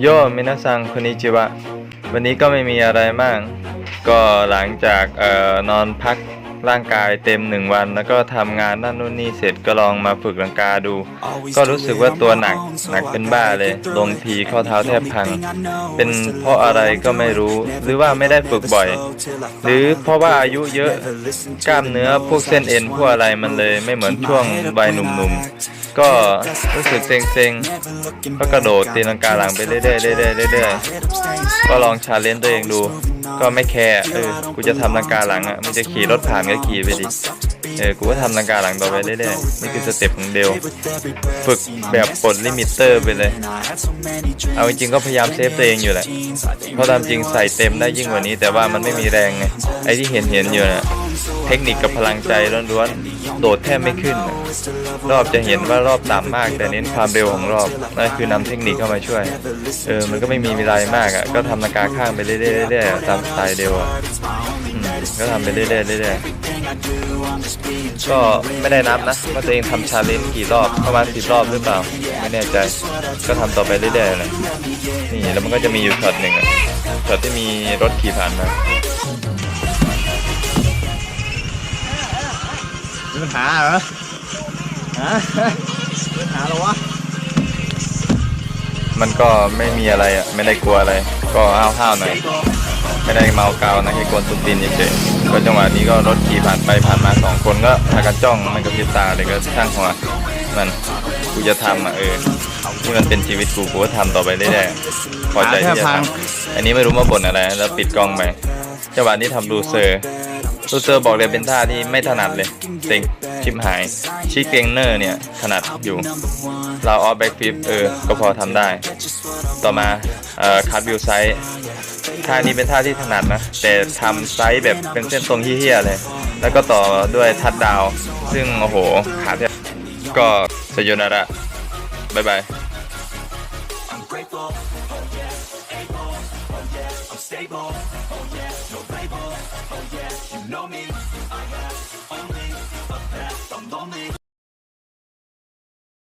โยมินาซังคุนิจิวะ วันนี้ก็ไม่มีอะไรมาก ก็หลังจากเอ่อนอนพักร่างกายเต็มหนึ่งวัน แล้วก็ทำงานนั่นนู่นนี่เสร็จก็ลองมาฝึกลังกาดู ก็รู้สึกว่าตัวหนักหนักเป็นบ้าเลย ลงทีข้อเท้าแทบพัง เป็นเพราะอะไรก็ไม่รู้ หรือว่าไม่ได้ฝึกบ่อย หรือเพราะว่าอายุเยอะกล้ามเนื้อพวกเส้นเอ็นพวกอะไรมันเลย ไม่เหมือนช่วงวัยหนุ่มๆ ก็รู้สึกเซ็งๆก็กระโดดตีลังกาหลังไปเรื่อยๆเรื่อยๆเรื่อยๆก็ลองชาเลนจ์ตัวเองดู ก็ไม่แคร์เออกูจะทำลังกาหลังอะมันจะขี่รถผ่านก็ขี่ไปดิเออกูก็ทำลังกาหลังต่อไปเรื่อยๆนี่คือสเต็ปของเดลฝึกแบบปลดลิมิเตอร์ไปเลย เอาจริงๆก็พยายามเซฟตัวเองอยู่แหละ เพราะตามจริงใส่เต็มได้ยิ่งกว่านี้ แต่ว่ามันไม่มีแรงไง ไอ้ที่เห็นเห็นๆอยู่น่ะเทคนิคกับพลังใจล้วนๆ โดดแทบไม่ขึ้น รอบจะเห็นว่ารอบต่ำมาก แต่เน้นความเร็วของรอบนั่นคือนำเทคนิคเข้ามาช่วย เออ มันก็ไม่มีอะไรมากอะ ก็ทำลังกาข้างไปเรื่อยๆตามสไตล์เดียวอะก็ทำไปเรื่อยๆเรื่อยๆก็ไม่ได้นับนะว่าตัวเองทำชาเลนจ์กี่รอบประมาณสิบรอบหรือเปล่า ไม่แน่ใจ ก็ทำต่อไปเรื่อยๆเลยนี่แล้วมันก็จะมีอยู่ช็อตหนึ่งอะช็อตที่มีรถขี่ผ่านมา มีปัญหาเหรอฮะมีปัญหาเหรอวะมันก็ไม่มีอะไรอะ ไม่ได้กลัวอะไร ก็ห้าวๆหน่อย ไม่ได้เมากาวนะแค่กวนตุนตีนเฉยๆก็จังหวะนี้ก็รถขี่ผ่านไปผ่านมาสองคนก็พากันจ้องมันกับพริบตาเลยก็ช่างหัวมันกูจะทำอะเออที่มันเป็นชีวิตกูกูก็ทำต่อไปเรื่อยๆพอใจที่จะทำอันนี้ไม่รู้มาบ่นอะไร แล้วปิดกล้องไปจังหวะนี้ทำลูเซอร์ ลูเซอร์บอกเลยเป็นท่าที่ไม่ถนัดเลยเซ็งชิมหาย ชิคเกงเนอร์เนี่ย ถนัดอยู่ เราออฟแบ็กฟิปเออ ก็พอทำได้ ต่อมาเอ่อคัดวิวไซส์ท่านี้เป็นท่าที่ถนัดนะ แต่ทำไซส์แบบเป็นเส้นตรงเฮี้ยๆเลย แล้วก็ต่อด้วยทัดดาว ซึ่งโอ้โห ขาแทบก็สยนาระบายบาย stable, oh yeah, no know me. I got